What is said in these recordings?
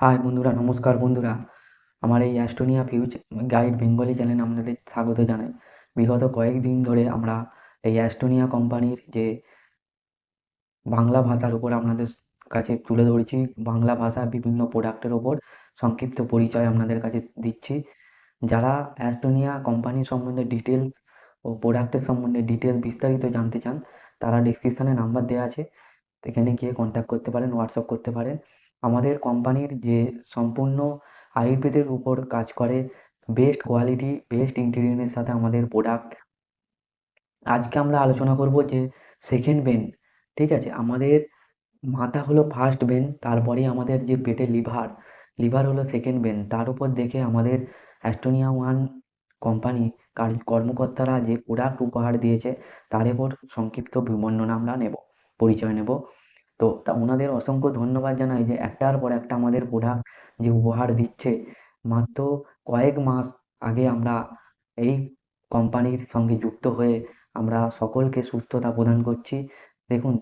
High বন্ধুরা, নমস্কার বন্ধুরা। আমার এই অ্যাস্টোনিয়া ফিউজ গাইড বেঙ্গলি চ্যানেলে আপনাদের স্বাগত জানাই। বিগত কয়েকদিন ধরে আমরা এই অ্যাস্টোনিয়া কোম্পানির যে বাংলা ভাষার উপর আপনাদের কাছে তুলে ধরেছি, বাংলা ভাষা বিভিন্ন প্রোডাক্টের ওপর সংক্ষিপ্ত পরিচয় আপনাদের কাছে দিচ্ছি। যারা অ্যাস্টোনিয়া কোম্পানি সম্বন্ধে ডিটেলস ও প্রোডাক্টের সম্বন্ধে ডিটেলস বিস্তারিত জানতে চান, তারা ডিসক্রিপশানে নাম্বার দেওয়া আছে। এখানে গিয়ে কন্ট্যাক্ট করতে পারেন হোয়াটসঅ্যাপ করতে পারেন। আমাদের কোম্পানির যে সম্পূর্ণ আয়ুর্বেদের উপর কাজ করে বেস্ট কোয়ালিটি বেস্ট ইনগ্রিডিয়েন্টের সাথে আমাদের প্রোডাক্ট আজকে আমরা আলোচনা করব যে সেকেন্ড বেন ঠিক আছে? আমাদের মাথা হলো ফার্স্ট বেন তারপরে আমাদের যে পেটে লিভার লিভার হলো সেকেন্ড বেন তার উপর দেখে আমাদের অ্যাস্টোনিয়া ওয়ান কোম্পানি কর্মকর্তারা যে প্রোডাক্ট উপহার দিয়েছে, তার উপর সংক্ষিপ্ত বিবর্ণনা আমরা নেব, পরিচয় নেব। তো তা ওনাদের অসংখ্য ধন্যবাদ জানাই যে একটার পর একটা আমাদের প্রোডাক্ট যে উপহার দিচ্ছে, মাত্র কয়েক মাস আগে আমরা এই কোম্পানির সঙ্গে যুক্ত হয়ে আমরা সকলকে সুস্থতা প্রদান করছি। দেখুন,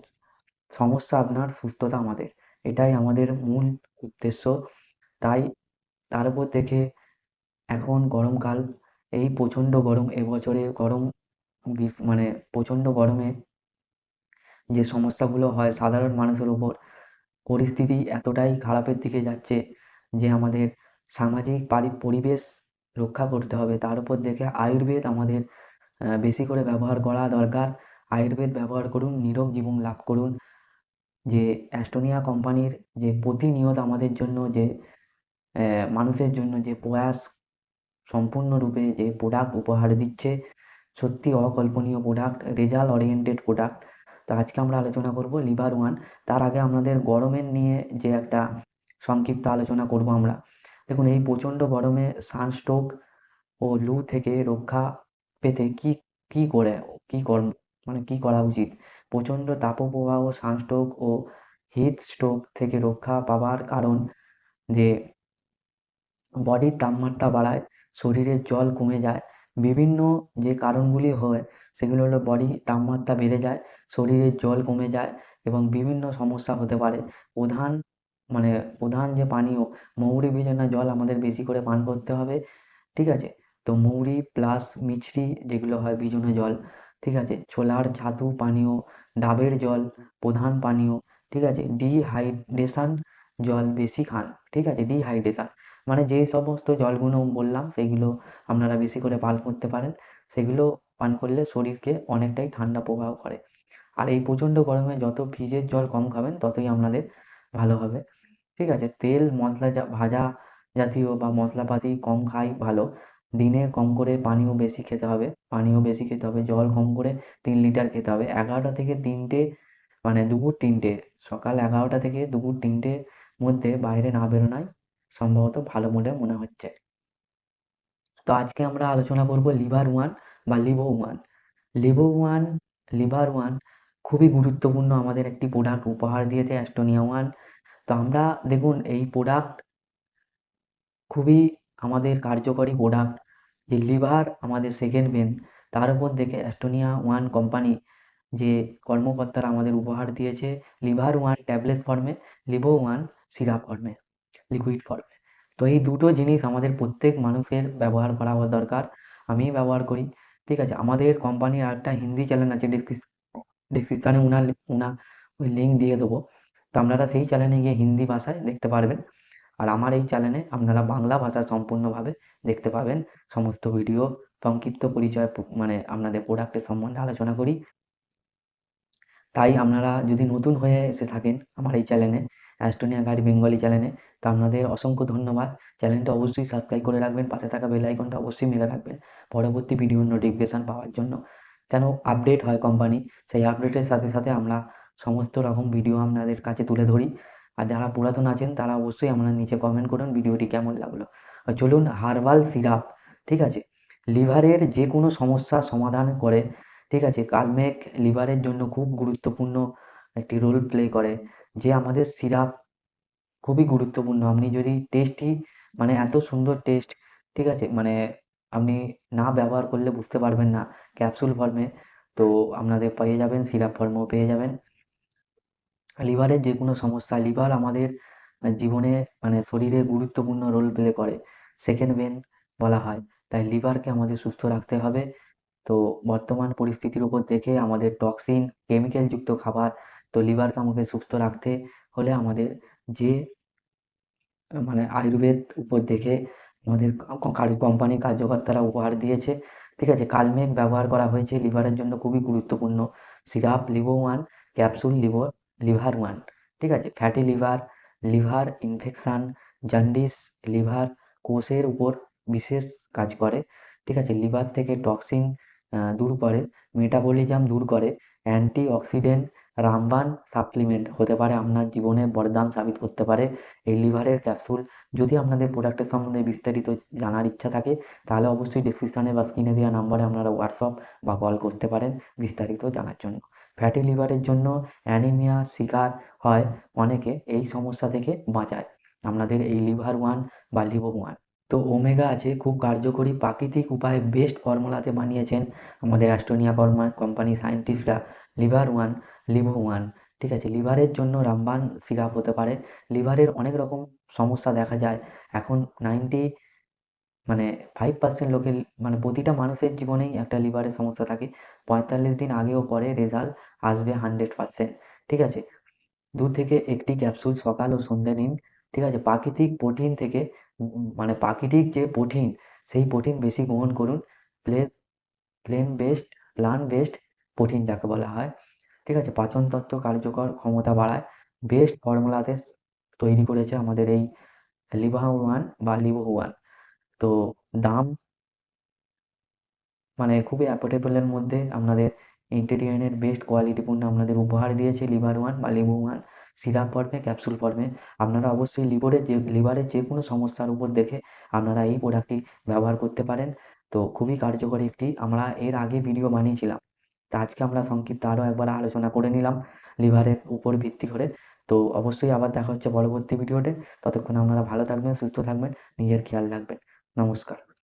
সমস্যা আপনার, সুস্থতা আমাদের। এটাই আমাদের মূল উদ্দেশ্য। তাই তার উপর দেখে এখন গরমকাল, এই প্রচণ্ড গরম, এবছরে গরম মানে প্রচণ্ড গরমে যে সমস্যাগুলো হয় সাধারণ মানুষের ওপর, পরিস্থিতি এতটাই খারাপের দিকে যাচ্ছে যে আমাদের সামাজিক পারি, পরিবেশ রক্ষা করতে হবে। তার উপর দেখে আয়ুর্বেদ আমাদের বেশি করে ব্যবহার করা দরকার। আয়ুর্বেদ ব্যবহার করুন নীরব জীবন লাভ করুন। যে অ্যাস্টোনিয়া কোম্পানির যে প্রতিনিয়ত আমাদের জন্য যে মানুষের জন্য যে প্রয়াস সম্পূর্ণরূপে যে প্রোডাক্ট উপহার দিচ্ছে, সত্যি অকল্পনীয় প্রোডাক্ট রেজাল্ট ওরিয়েন্টেড প্রোডাক্ট তো আজকে আমরা আলোচনা করব লিভার ওয়ান। তার আগে আমাদের গরমের নিয়ে যে একটা সংক্ষিপ্ত আলোচনা করব আমরা। দেখুন, এই প্রচণ্ড গরমে সানস্ট্রোক ও লু থেকে রক্ষা পেতে কি কি করে, কি কর মানে কি করা উচিত? প্রচণ্ড তাপপ্রবাহ, সানস্ট্রোক ও হিট স্ট্রোক থেকে রক্ষা পাওয়ার কারণ যে বডির তাপমাত্রা বাড়ায়, শরীরের জল কমে যায় বিভিন্ন যে কারণগুলি হয়, সেগুলো হলো বডি তাপমাত্রা বেড়ে যায়, শরীরের জল কমে যায় এবং বিভিন্ন সমস্যা হতে পারে। প্রধান মানে প্রধান যে পানীয়, মৌরি ভেজানো জল আমাদের বেশি করে পান করতে হবে, ঠিক আছে? তো মৌরি প্লাস মিছরি যেগুলো হয় ভিজানো জল, ঠিক আছে? ছোলার ছাতু পানীয়, ডাবের জল প্রধান পানীয়, ঠিক আছে? ডিহাইড্রেশন জল বেশি খান, ঠিক আছে? ডিহাইড্রেশন মানে যে সমস্ত জলগুলো বললাম, সেগুলো আপনারা বেশি করে পান করতে পারেন। সেগুলো পান করলে শরীরকে অনেকটাই ঠান্ডা প্রবাহ করে। আর এই প্রচণ্ড গরমে যত ফ্রিজের জল কম খাবেন, ততই আপনাদের ভালো হবে। ঠিক আছে? তেল, মশলা ভাজা জাতীয় বা মশলাপাতি কম খাই, ভালো। দিনে কম করে পানিও বেশি খেতে হবে। পানিও বেশি খেতে হবে। জল কম করে তিন লিটার খেতে হবে। এগারোটা থেকে তিনটে মানে দুপুর তিনটে, সকাল এগারোটা থেকে দুপুর তিনটের মধ্যে বাইরে না বেরোনাই সম্ভবত ভালো বলে মনে হচ্ছে। তো আজকে আমরা আলোচনা করব লিভার ওয়ান বা Livo one. Livo one, liver one খুবই গুরুত্বপূর্ণ আমাদের একটি প্রোডাক্ট উপহার দিয়েছে অ্যাস্টোনিয়া ওয়ান। তো আমরা দেখুন, এই প্রোডাক্ট খুবই আমাদের কার্যকরী প্রোডাক্ট যে লিভার আমাদের সেকেন্ড বেন তার উপর দেখে অ্যাস্টোনিয়া ওয়ান কোম্পানি যে কর্মকর্তারা আমাদের উপহার দিয়েছে, লিভার ওয়ান ট্যাবলেট ফর্মে লিভো ওয়ান সিরাপ ফর্মে লিকুইড ফর্মে তো এই দুটো জিনিস আমাদের প্রত্যেক মানুষের ব্যবহার করা হওয়া দরকার আমি ব্যবহার করি, ঠিক আছে? আমাদের কোম্পানির একটা হিন্দি চ্যানেল আছে ডিসক্রিপশানে উনার উনার ওই লিঙ্ক দিয়ে দেবো। তো আপনারা সেই চ্যানেলে গিয়ে হিন্দি ভাষায় দেখতে পারবেন। আর আমার এই চ্যানেলে আপনারা বাংলা ভাষা সম্পূর্ণভাবে দেখতে পাবেন। সমস্ত ভিডিও সংক্ষিপ্ত পরিচয় মানে আপনাদের প্রোডাক্টের সম্বন্ধে আলোচনা করি। তাই আপনারা যদি নতুন হয়ে এসে থাকেন আমার এই চ্যানেলে অ্যাস্টোনিয়া গাইড বেঙ্গলি চ্যানেলে। তো আপনাদের অসংখ্য ধন্যবাদ। চ্যানেলটা অবশ্যই সাবস্ক্রাইব করে রাখবেন, পাশে থাকা বেল আইকনটা অবশ্যই মেরে রাখবেন পরবর্তী ভিডিওর নোটিফিকেশান পাওয়ার জন্য। কেন আপডেট হয় কোম্পানি সেই আপডেটের সাথে সাথে আমরা সমস্ত রকম ভিডিও আপনাদের কাছে তুলে ধরি। আর যারা পুরাতন আছেন, তারা অবশ্যই আপনারা নিচে কমেন্ট করুন ভিডিওটি কেমন লাগল। চলুন হার্বাল সিরাপ ঠিক আছে? লিভারের যে কোনো সমস্যা সমাধান করে, ঠিক আছে? কালমেঘ লিভারের জন্য খুব গুরুত্বপূর্ণ একটি রোল প্লে করে। যে আমাদের সিরাপ খুবই গুরুত্বপূর্ণ। আপনি যদি টেস্টই মানে এত সুন্দর টেস্ট ঠিক আছে? মানে আপনি না ব্যবহার করলে বুঝতে পারবেন না ক্যাপসুল ফর্মে তো আপনাদের পেয়ে যাবেন, সিরাপ ফর্মেও পেয়ে যাবেন। লিভারের যে কোনো সমস্যা, লিভার আমাদের জীবনে মানে শরীরে গুরুত্বপূর্ণ রোল প্লে করে। সেকেন্ড ব্রেন বলা হয়। তাই লিভারকে আমাদের সুস্থ রাখতে হবে। তো বর্তমান পরিস্থিতির উপর দেখে আমাদের টক্সিন কেমিক্যালযুক্ত খাবার তো লিভারকে আমাকে সুস্থ রাখতে হলে আমাদের যে মানে আয়ুর্বেদ উপর দেখে আমাদের কোম্পানির কার্যকর্তারা উপহার দিয়েছে, ঠিক আছে? কালমেঘ ব্যবহার করা হয়েছে লিভারের জন্য খুবই গুরুত্বপূর্ণ। Syrup Livo one capsule Livo liver one ঠিক আছে? Fatty liver liver infection jaundice liver কোষের উপর বিশেষ কাজ করে, ঠিক আছে? লিভার থেকে টক্সিন দূর করে মেটাবলিজম দূর করে অ্যান্টি অক্সিডেন্ট রামবান সাপ্লিমেন্ট হতে পারে, আপনার জীবনে বরদান সাবিত করতে পারে এই লিভারের ক্যাপসুল যদি আপনাদের প্রোডাক্টের সম্বন্ধে বিস্তারিত জানার ইচ্ছা থাকে, তাহলে অবশ্যই ডিসক্রিপশানে বা স্ক্রিনে দেওয়া নাম্বারে আপনারা হোয়াটসঅ্যাপ বা কল করতে পারেন বিস্তারিত জানার জন্য। ফ্যাটি লিভারের জন্য অ্যানিমিয়া শিকার হয় অনেকে, এই সমস্যা থেকে বাঁচায় আপনাদের এই লিভার ওয়ান বা লিভো ওয়ান তো ওমেগা আছে, খুব কার্যকরী, প্রাকৃতিক উপায়ে বেস্ট ফর্মুলাতে বানিয়েছেন আমাদের অ্যাস্টোনিয়া ফর্মা কোম্পানি সায়েন্টিস্টরা লিভার ওয়ান লিভো ওয়ান, ঠিক আছে? লিভারের জন্য রামবান সিরাপ হতে পারে। লিভারের অনেক রকম সমস্যা দেখা যায়। এখন নাইনটি মানে ফাইভ পার্সেন্ট লোকের মানে প্রতিটা মানুষের জীবনেই একটা লিভারের সমস্যা থাকে। পঁয়তাল্লিশ দিন আগেও পরে রেজাল্ট আসবে হান্ড্রেড পার্সেন্ট ঠিক আছে? দু থেকে একটি ক্যাপসুল সকাল ও সন্ধ্যে নিন, ঠিক আছে? প্রাকৃতিক প্রোটিন থেকে মানে প্রাকৃতিক যে প্রোটিন, সেই প্রোটিন বেশি গ্রহণ করুন। Play plain based plant based protein যাকে বলা হয়। ঠিক আছে? পাচনতন্ত্র কার্যকর ক্ষমতা বাড়ায়। বেস্ট ফর্মুলাতে তৈরি করেছে আমাদের এই লিভা ওয়ান বা লিভো ওয়ান। তো দাম মানে খুবই অ্যাফোর্ডেবলের মধ্যে আপনাদের ইন্টেরিয়ানের বেস্ট কোয়ালিটিপূর্ণ আপনাদের উপহার দিয়েছে লিভার ওয়ান বা লিভো ওয়ান। সিরাপ ফর্মে ক্যাপসুল ফর্মে আপনারা অবশ্যই লিভারের যে লিভারের যে কোনো সমস্যার উপর দেখে আপনারা এই প্রোডাক্টটি ব্যবহার করতে পারেন। তো খুবই কার্যকরী একটি, আমরা এর আগে ভিডিও বানিয়েছিলাম। তা আজকে আমরা সংক্ষিপ্ত আরও একবার আলোচনা করে নিলাম লিভারের উপর ভিত্তি করে। তো অবশ্যই আবার দেখা হচ্ছে পরবর্তী ভিডিওতে। ততক্ষণ আপনারা ভালো থাকবেন, সুস্থ থাকবেন, নিজের খেয়াল রাখবেন। নমস্কার।